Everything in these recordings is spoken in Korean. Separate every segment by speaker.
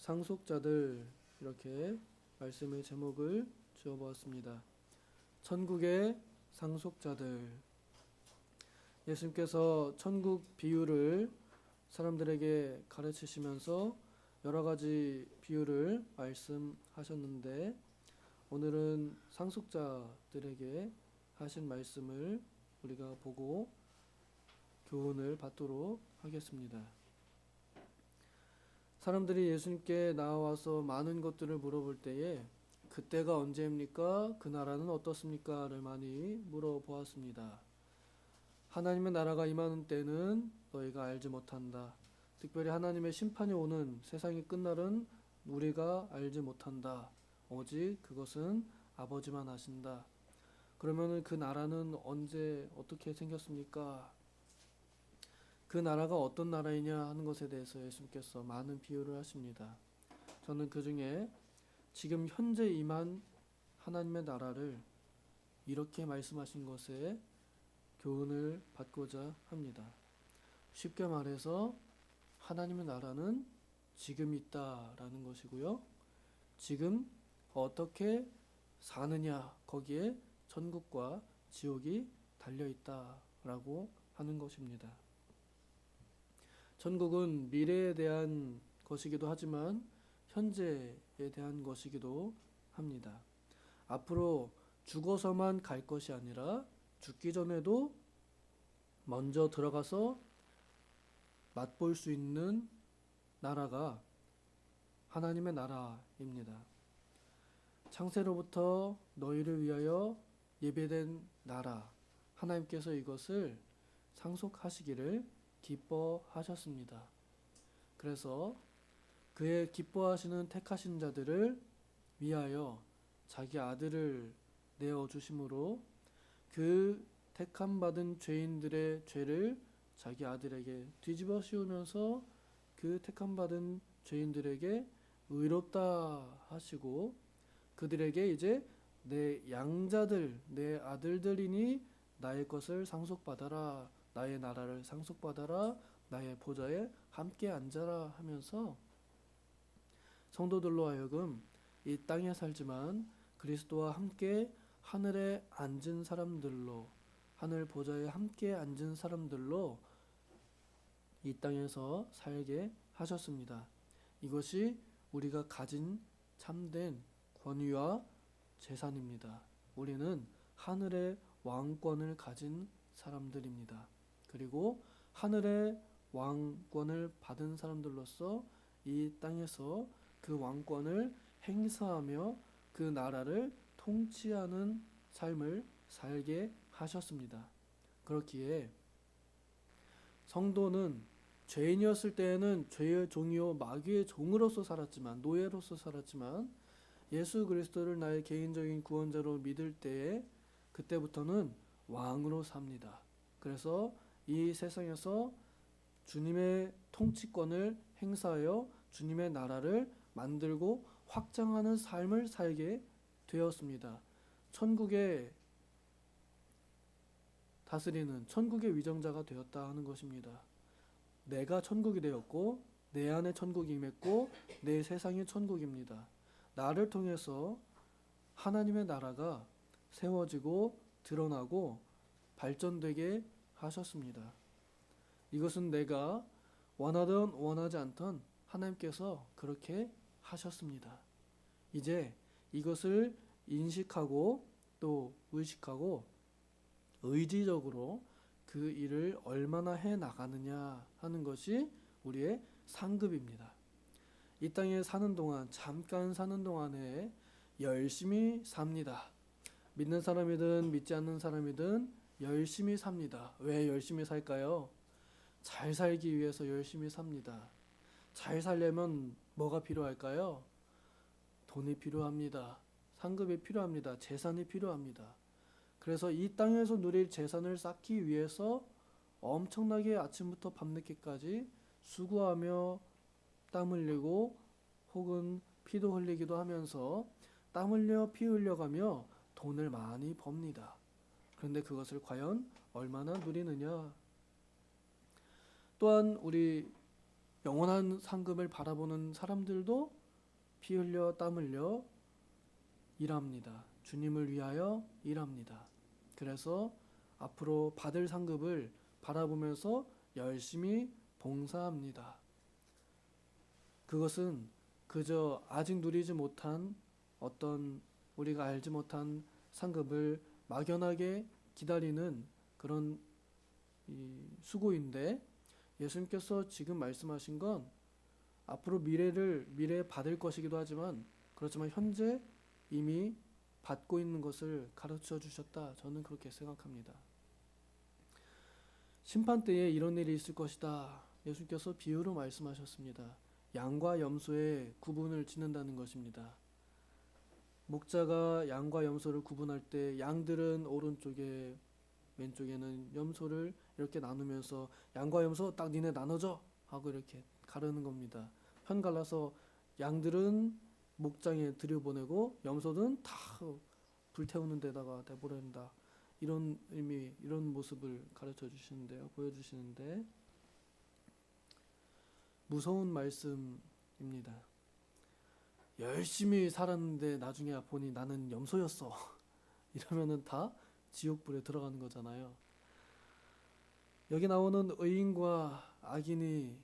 Speaker 1: 상속자들 이렇게 말씀의 제목을 지어 보았습니다. 천국의 상속자들 예수님께서 천국 비유를 사람들에게 가르치시면서 여러 가지 비유를 말씀하셨는데 오늘은 상속자들에게 하신 말씀을 우리가 보고 교훈을 받도록 하겠습니다. 사람들이 예수님께 나와서 많은 것들을 물어볼 때에 그때가 언제입니까? 그 나라는 어떻습니까?를 많이 물어보았습니다. 하나님의 나라가 임하는 때는 너희가 알지 못한다. 특별히 하나님의 심판이 오는 세상이 끝날은 우리가 알지 못한다. 오직 그것은 아버지만 아신다. 그러면은 그 나라는 언제 어떻게 생겼습니까? 그 나라가 어떤 나라이냐 하는 것에 대해서 예수님께서 많은 비유를 하십니다. 저는 그 중에 지금 현재 임한 하나님의 나라를 이렇게 말씀하신 것에 교훈을 받고자 합니다. 쉽게 말해서 하나님의 나라는 지금 있다라는 것이고요. 지금 어떻게 사느냐 거기에 천국과 지옥이 달려 있다라고 하는 것입니다. 천국은 미래에 대한 것이기도 하지만 현재에 대한 것이기도 합니다. 앞으로 죽어서만 갈 것이 아니라 죽기 전에도 먼저 들어가서 맛볼 수 있는 나라가 하나님의 나라입니다. 창세로부터 너희를 위하여 예배된 나라 하나님께서 이것을 상속하시기를 기뻐하셨습니다. 그래서 그의 기뻐하시는 택하신 자들을 위하여 자기 아들을 내어 주심으로 그 택함 받은 죄인들의 죄를 자기 아들에게 뒤집어 씌우면서 그 택함 받은 죄인들에게 의롭다 하시고 그들에게 이제 내 양자들 내 아들들이니 나의 것을 상속받아라 나의 나라를 상속받아라 나의 보좌에 함께 앉아라 하면서 성도들로 하여금 이 땅에 살지만 그리스도와 함께 하늘에 앉은 사람들로 하늘 보좌에 함께 앉은 사람들로 이 땅에서 살게 하셨습니다. 이것이 우리가 가진 참된 권위와 재산입니다. 우리는 하늘의 왕권을 가진 사람들입니다. 그리고 하늘의 왕권을 받은 사람들로서 이 땅에서 그 왕권을 행사하며 그 나라를 통치하는 삶을 살게 하셨습니다. 그렇기에 성도는 죄인이었을 때에는 죄의 종이요 마귀의 종으로서 살았지만 노예로서 살았지만 예수 그리스도를 나의 개인적인 구원자로 믿을 때에 그때부터는 왕으로 삽니다. 그래서 이 세상에서 주님의 통치권을 행사하여 주님의 나라를 만들고 확장하는 삶을 살게 되었습니다. 천국의 다스리는 천국의 위정자가 되었다 하는 것입니다. 내가 천국이 되었고 내 안에 천국이 임했고 내 세상이 천국입니다. 나를 통해서 하나님의 나라가 세워지고 드러나고 발전되게 하셨습니다. 이것은 내가 원하든 원하지 않던 하나님께서 그렇게 하셨습니다. 이제 이것을 인식하고 또 의식하고 의지적으로 그 일을 얼마나 해 나가느냐 하는 것이 우리의 상급입니다. 이 땅에 사는 동안 잠깐 사는 동안에 열심히 삽니다. 믿는 사람이든 믿지 않는 사람이든 열심히 삽니다. 왜 열심히 살까요? 잘 살기 위해서 열심히 삽니다. 잘 살려면 뭐가 필요할까요? 돈이 필요합니다. 상급이 필요합니다. 재산이 필요합니다. 그래서 이 땅에서 누릴 재산을 쌓기 위해서 엄청나게 아침부터 밤늦게까지 수고하며 땀 흘리고 혹은 피도 흘리기도 하면서 땀 흘려 피 흘려가며 돈을 많이 법니다. 그런데 그것을 과연 얼마나 누리느냐? 또한 우리 영원한 상급을 바라보는 사람들도 피 흘려 땀 흘려 일합니다. 주님을 위하여 일합니다. 그래서 앞으로 받을 상급을 바라보면서 열심히 봉사합니다. 그것은 그저 아직 누리지 못한 어떤 우리가 알지 못한 상급을 막연하게 기다리는 그런 이 수고인데 예수님께서 지금 말씀하신 건 앞으로 미래를 미래에 받을 것이기도 하지만 그렇지만 현재 이미 받고 있는 것을 가르쳐 주셨다. 저는 그렇게 생각합니다. 심판 때에 이런 일이 있을 것이다. 예수께서 비유로 말씀하셨습니다. 양과 염소의 구분을 짓는다는 것입니다. 목자가 양과 염소를 구분할 때 양들은 오른쪽에 왼쪽에는 염소를 이렇게 나누면서 양과 염소 딱 니네 나눠줘 하고 이렇게 가르는 겁니다. 편 갈라서 양들은 목장에 들여보내고 염소는 다 불태우는 데다가 내보낸다. 이런 의미, 이런 모습을 가르쳐 주시는데요. 보여주시는데 무서운 말씀입니다. 열심히 살았는데 나중에 보니 나는 염소였어. 이러면은 다 지옥불에 들어가는 거잖아요. 여기 나오는 의인과 악인이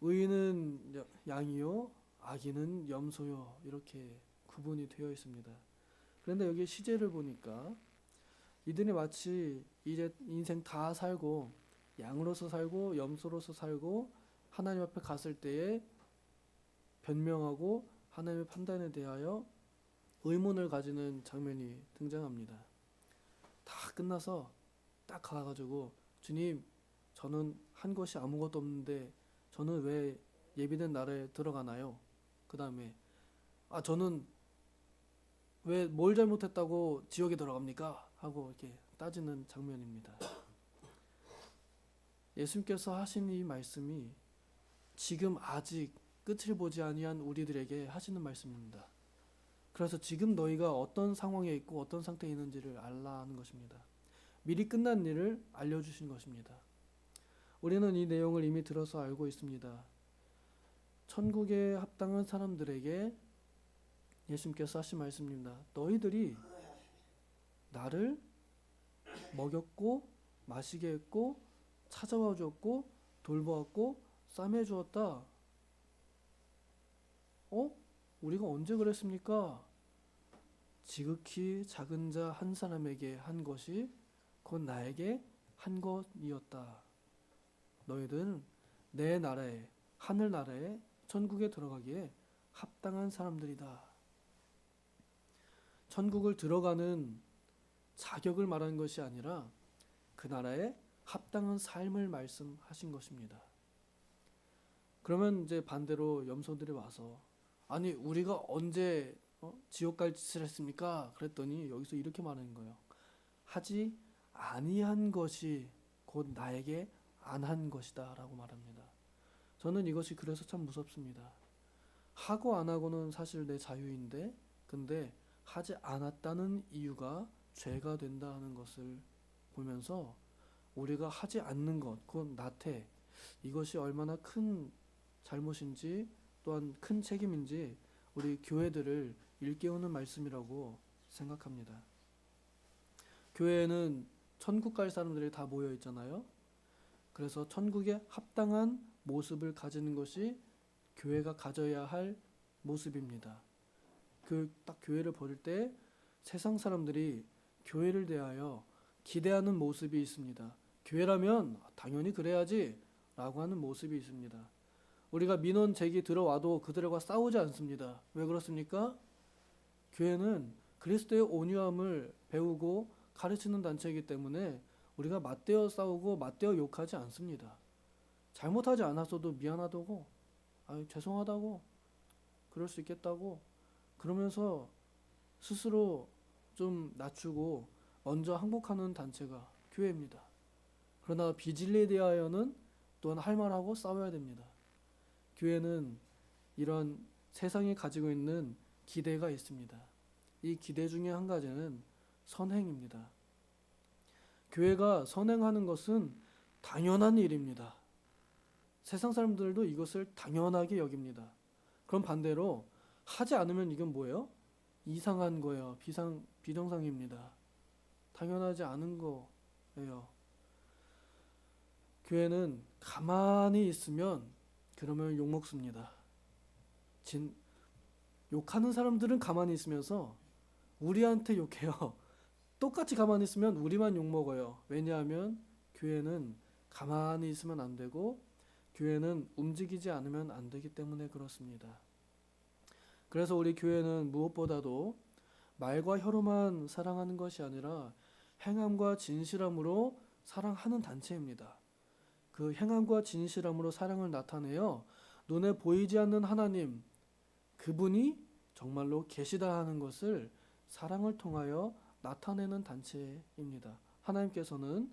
Speaker 1: 의인은 여- 양이요, 악인은 염소요 이렇게 구분이 되어 있습니다. 그런데 여기 시제를 보니까 이들이 마치 이제 인생 다 살고 양으로서 살고 염소로서 살고 하나님 앞에 갔을 때에 변명하고 하나님의 판단에 대하여 의문을 가지는 장면이 등장합니다. 다 끝나서 딱 가가지고 주님 저는 한 것이 아무것도 없는데 저는 왜 예비된 날에 들어가나요? 그 다음에 아 저는 왜 뭘 잘못했다고 지옥에 들어갑니까? 하고 이렇게 따지는 장면입니다. 예수님께서 하신 이 말씀이 지금 아직 끝을 보지 아니한 우리들에게 하시는 말씀입니다. 그래서 지금 너희가 어떤 상황에 있고 어떤 상태에 있는지를 알라 하는 것입니다. 미리 끝난 일을 알려주신 것입니다. 우리는 이 내용을 이미 들어서 알고 있습니다. 천국에 합당한 사람들에게 예수님께서 하신 말씀입니다. 너희들이 나를 먹였고 마시게 했고 찾아와 주었고 돌보았고 싸매 주었다. 어? 우리가 언제 그랬습니까? 지극히 작은 자 한 사람에게 한 것이 곧 나에게 한 것이었다. 너희들은 내 나라에 하늘 나라에 천국에 들어가기에 합당한 사람들이다. 천국을 들어가는 자격을 말하는 것이 아니라 그 나라에 합당한 삶을 말씀하신 것입니다. 그러면 이제 반대로 염소들이 와서 아니 우리가 언제 어? 지옥 갈 짓을 했습니까? 그랬더니 여기서 이렇게 말하는 거예요. 하지 아니한 것이 곧 나에게 안 한 것이다라고 말합니다. 저는 이것이 그래서 참 무섭습니다. 하고 안 하고는 사실 내 자유인데 근데 하지 않았다는 이유가 죄가 된다 하는 것을 보면서 우리가 하지 않는 것, 그건 나태 이것이 얼마나 큰 잘못인지 또한 큰 책임인지 우리 교회들을 일깨우는 말씀이라고 생각합니다. 교회에는 천국 갈 사람들이 다 모여 있잖아요. 그래서 천국에 합당한 모습을 가지는 것이 교회가 가져야 할 모습입니다. 그 딱 교회를 볼때 세상 사람들이 교회를 대하여 기대하는 모습이 있습니다. 교회라면 당연히 그래야지 라고 하는 모습이 있습니다. 우리가 민원 제기 들어와도 그들과 싸우지 않습니다. 왜 그렇습니까? 교회는 그리스도의 온유함을 배우고 가르치는 단체이기 때문에 우리가 맞대어 싸우고 맞대어 욕하지 않습니다. 잘못하지 않았어도 미안하다고, 아 죄송하다고, 그럴 수 있겠다고 그러면서 스스로 좀 낮추고 먼저 항복하는 단체가 교회입니다. 그러나 비진리에 대하여는 또한 할 말하고 싸워야 됩니다. 교회는 이런 세상이 가지고 있는 기대가 있습니다. 이 기대 중에 한 가지는 선행입니다. 교회가 선행하는 것은 당연한 일입니다. 세상 사람들도 이것을 당연하게 여깁니다. 그럼 반대로 하지 않으면 이건 뭐예요? 이상한 거예요. 비상 비정상입니다. 당연하지 않은 거예요. 교회는 가만히 있으면 그러면 욕 먹습니다. 진 욕하는 사람들은 가만히 있으면서 우리한테 욕해요. 똑같이 가만히 있으면 우리만 욕 먹어요. 왜냐하면 교회는 가만히 있으면 안 되고 교회는 움직이지 않으면 안 되기 때문에 그렇습니다. 그래서 우리 교회는 무엇보다도 말과 혀로만 사랑하는 것이 아니라 행함과 진실함으로 사랑하는 단체입니다. 그 행함과 진실함으로 사랑을 나타내어 눈에 보이지 않는 하나님 그분이 정말로 계시다 하는 것을 사랑을 통하여 나타내는 단체입니다. 하나님께서는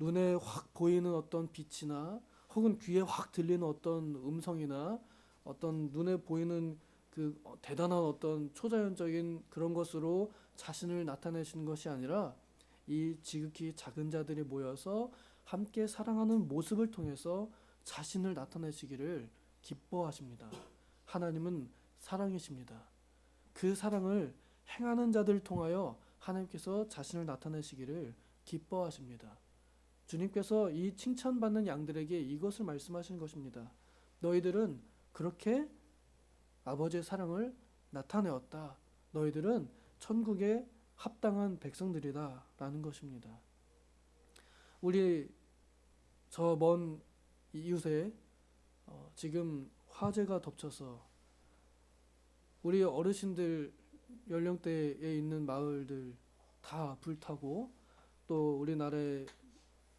Speaker 1: 눈에 확 보이는 어떤 빛이나 혹은 귀에 확 들리는 어떤 음성이나 어떤 눈에 보이는 그 대단한 어떤 초자연적인 그런 것으로 자신을 나타내시는 것이 아니라 이 지극히 작은 자들이 모여서 함께 사랑하는 모습을 통해서 자신을 나타내시기를 기뻐하십니다. 하나님은 사랑이십니다. 그 사랑을 행하는 자들 통하여 하나님께서 자신을 나타내시기를 기뻐하십니다. 주님께서 이 칭찬받는 양들에게 이것을 말씀하신 것입니다. 너희들은 그렇게 아버지의 사랑을 나타내었다. 너희들은 천국에 합당한 백성들이다 라는 것입니다. 우리 저 먼 이웃에 어, 지금 화재가 덮쳐서 우리 어르신들 연령대에 있는 마을들 다 불타고 또 우리나라의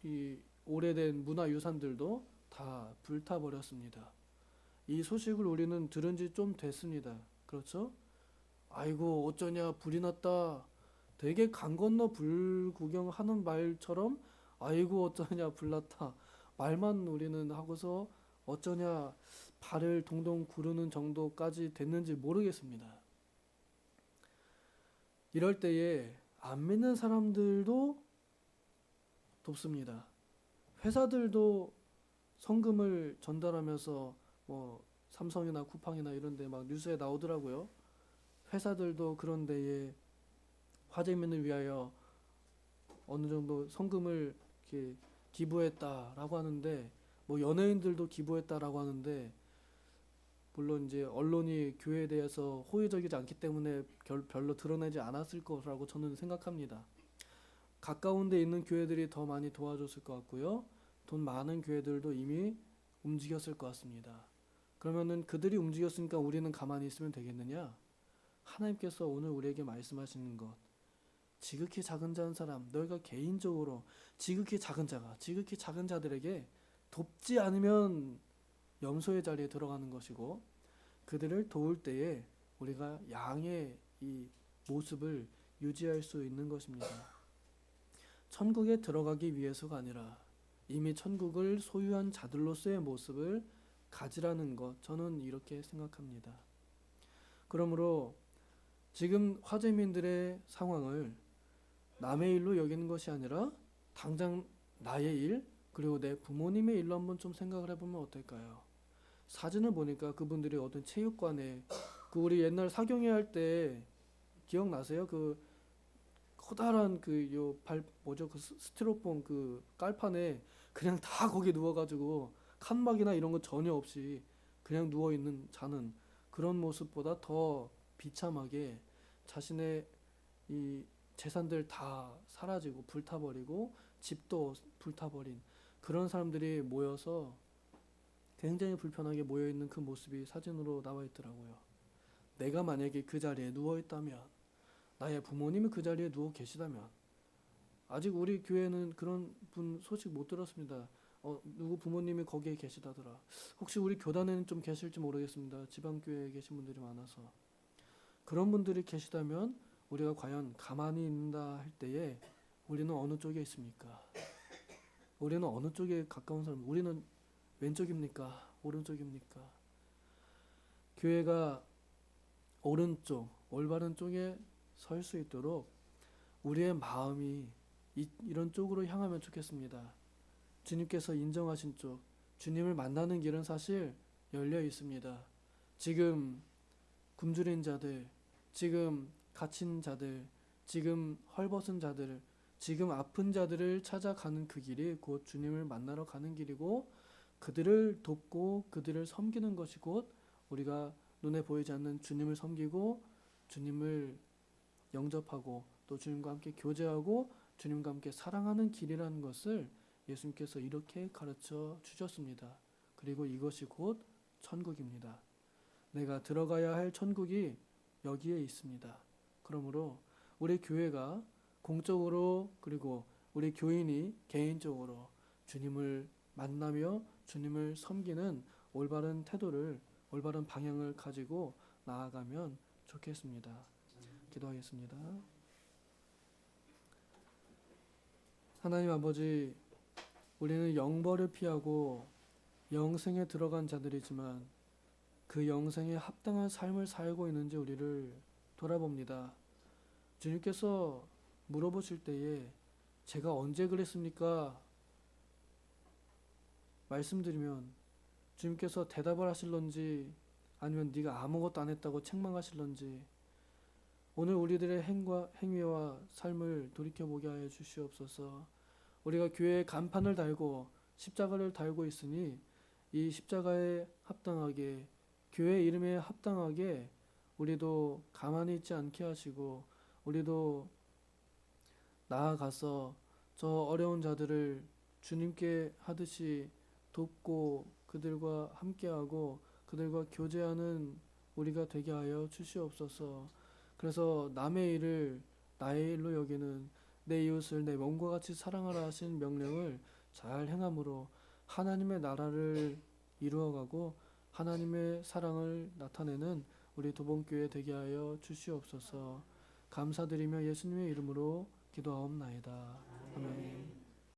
Speaker 1: 이 오래된 문화유산들도 다 불타버렸습니다. 이 소식을 우리는 들은 지 좀 됐습니다. 그렇죠? 아이고 어쩌냐 불이 났다. 되게 강 건너 불 구경하는 말처럼 아이고 어쩌냐 불났다. 말만 우리는 하고서 어쩌냐 발을 동동 구르는 정도까지 됐는지 모르겠습니다. 이럴 때에 안 믿는 사람들도 돕습니다. 회사들도 성금을 전달하면서 뭐 삼성이나 쿠팡이나 이런 데 막 뉴스에 나오더라고요. 회사들도 그런 데에 화재민을 위하여 어느 정도 성금을 이렇게 기부했다라고 하는데 뭐 연예인들도 기부했다라고 하는데 물론 이제 언론이 교회에 대해서 호의적이지 않기 때문에 결- 별로 드러내지 않았을 거라고 저는 생각합니다. 가까운 데 있는 교회들이 더 많이 도와줬을 것 같고요. 돈 많은 교회들도 이미 움직였을 것 같습니다. 그러면은 그들이 움직였으니까 우리는 가만히 있으면 되겠느냐? 하나님께서 오늘 우리에게 말씀하시는 것. 지극히 작은 자한 사람, 너희가 개인적으로 지극히 작은 자가, 지극히 작은 자들에게 돕지 않으면 염소의 자리에 들어가는 것이고 그들을 도울 때에 우리가 양의 이 모습을 유지할 수 있는 것입니다. 천국에 들어가기 위해서가 아니라 이미 천국을 소유한 자들로서의 모습을 가지라는 것 저는 이렇게 생각합니다. 그러므로 지금 화재민들의 상황을 남의 일로 여기는 것이 아니라 당장 나의 일 그리고 내 부모님의 일로 한번 좀 생각을 해보면 어떨까요? 사진을 보니까 그분들이 어떤 체육관에 그 우리 옛날 사경회 할 때 기억나세요? 그 커다란 그 요 발 뭐죠 그 스- 스티로폼 그 깔판에 그냥 다 거기 누워가지고 칸막이나 이런 거 전혀 없이 그냥 누워 있는 자는 그런 모습보다 더 비참하게 자신의 이 재산들 다 사라지고 불타버리고 집도 불타버린 그런 사람들이 모여서 굉장히 불편하게 모여 있는 그 모습이 사진으로 나와 있더라고요. 내가 만약에 그 자리에 누워 있다면 나의 부모님이 그 자리에 누워 계시다면 아직 우리 교회는 그런 분 소식 못 들었습니다. 어, 누구 부모님이 거기에 계시다더라. 혹시 우리 교단에는 좀 계실지 모르겠습니다. 지방 교회에 계신 분들이 많아서 그런 분들이 계시다면 우리가 과연 가만히 있는다 할 때에 우리는 어느 쪽에 있습니까? 우리는 어느 쪽에 가까운 사람? 우리는 왼쪽입니까? 오른쪽입니까? 교회가 오른쪽, 올바른 쪽에 설 수 있도록 우리의 마음이 이, 이런 쪽으로 향하면 좋겠습니다. 주님께서 인정하신 쪽, 주님을 만나는 길은 사실 열려 있습니다. 지금 굶주린 자들, 지금 갇힌 자들, 지금 헐벗은 자들, 지금 아픈 자들을 찾아가는 그 길이 곧 주님을 만나러 가는 길이고 그들을 돕고 그들을 섬기는 것이 곧 우리가 눈에 보이지 않는 주님을 섬기고 주님을 영접하고 또 주님과 함께 교제하고 주님과 함께 사랑하는 길이라는 것을 예수님께서 이렇게 가르쳐 주셨습니다. 그리고 이것이 곧 천국입니다. 내가 들어가야 할 천국이 여기에 있습니다. 그러므로 우리 교회가 공적으로 그리고 우리 교인이 개인적으로 주님을 만나며 주님을 섬기는 올바른 태도를 올바른 방향을 가지고 나아가면 좋겠습니다. 기도하겠습니다. 하나님 아버지, 우리는 영벌을 피하고 영생에 들어간 자들이지만 그 영생에 합당한 삶을 살고 있는지 우리를 돌아봅니다. 주님께서 물어보실 때에 제가 언제 그랬습니까? 말씀드리면 주님께서 대답을 하실런지 아니면 네가 아무것도 안 했다고 책망하실런지 오늘 우리들의 행과 행위와 삶을 돌이켜 보게 하여 주시옵소서. 우리가 교회에 간판을 달고 십자가를 달고 있으니 이 십자가에 합당하게 교회 이름에 합당하게 우리도 가만히 있지 않게 하시고 우리도 나아가서 저 어려운 자들을 주님께 하듯이 돕고 그들과 함께하고 그들과 교제하는 우리가 되게 하여 주시옵소서. 그래서 남의 일을 나의 일로 여기는 내 이웃을 내 몸과 같이 사랑하라 하신 명령을 잘 행함으로 하나님의 나라를 이루어가고 하나님의 사랑을 나타내는 우리 도봉교회 되게 하여 주시옵소서. 감사드리며 예수님의 이름으로 기도하옵나이다. 아멘.